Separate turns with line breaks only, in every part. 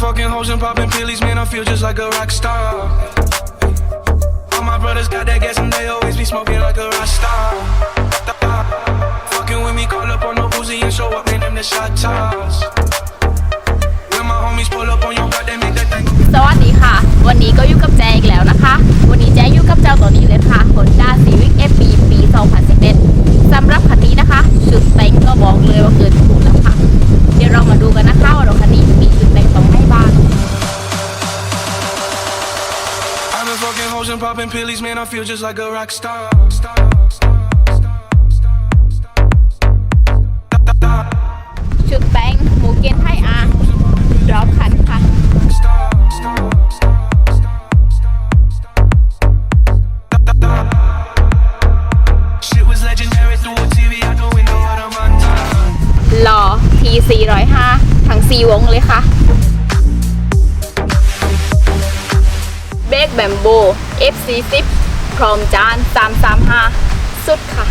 fucking hoes and popping pillies, man, I feel just like a rock star. All my brothers got that gas and they always be smoking like a rock star. Fucking with me, call up on no Uzi and show up, man, them the shot
I'm popping pills, i e man, I feel just like a rock star. s ุดแปงหมูเกนไทยอาดอปันค่ะหล่อ T405 ทั้ง4วงเลยค่ะล็กแบมโบ F40 พร้อมจาน 335 สุดค่ะ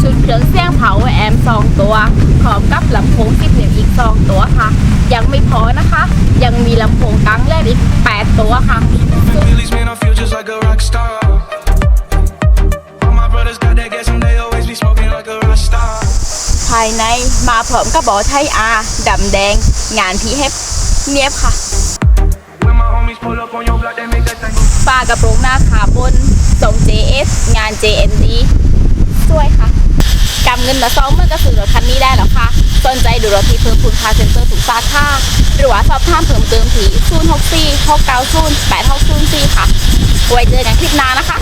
ชุดเครื่องเสียงเผาแอมสองตัว พร้อมกับลำโพงปเนียวอีกสองตัวค่ะ ยังไม่พอนะคะ ยังมีลำโพงกั้งแรกอีก 8 ตัวค่ะ ภายในมาพร้อมกับบอไทยอาดำแดงงานพีเฮฟเนียบค่ะปลากระโปรงหน้าขาบนส่ง JS งาน JND ช่วยค่ะกำเงินมาซ้อมมันก็สือรถคันนี้ได้แล้วค่ะสนใจดูรถที่เพิ่มพูนคาเซ็นเตอร์ถูกซาขาหรือว่าสอบถามเพิ่มเติมที่0 6 4 6 9 0 8 6 0 4 ค่ะไว้เจอกันคลิปหน้านะคะ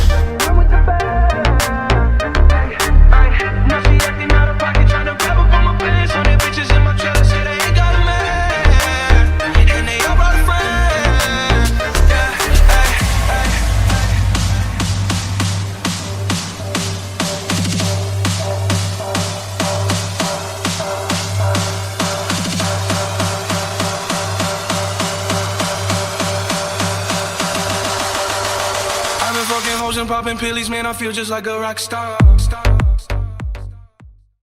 I'm popping pills, man, I feel just like a rock star. star.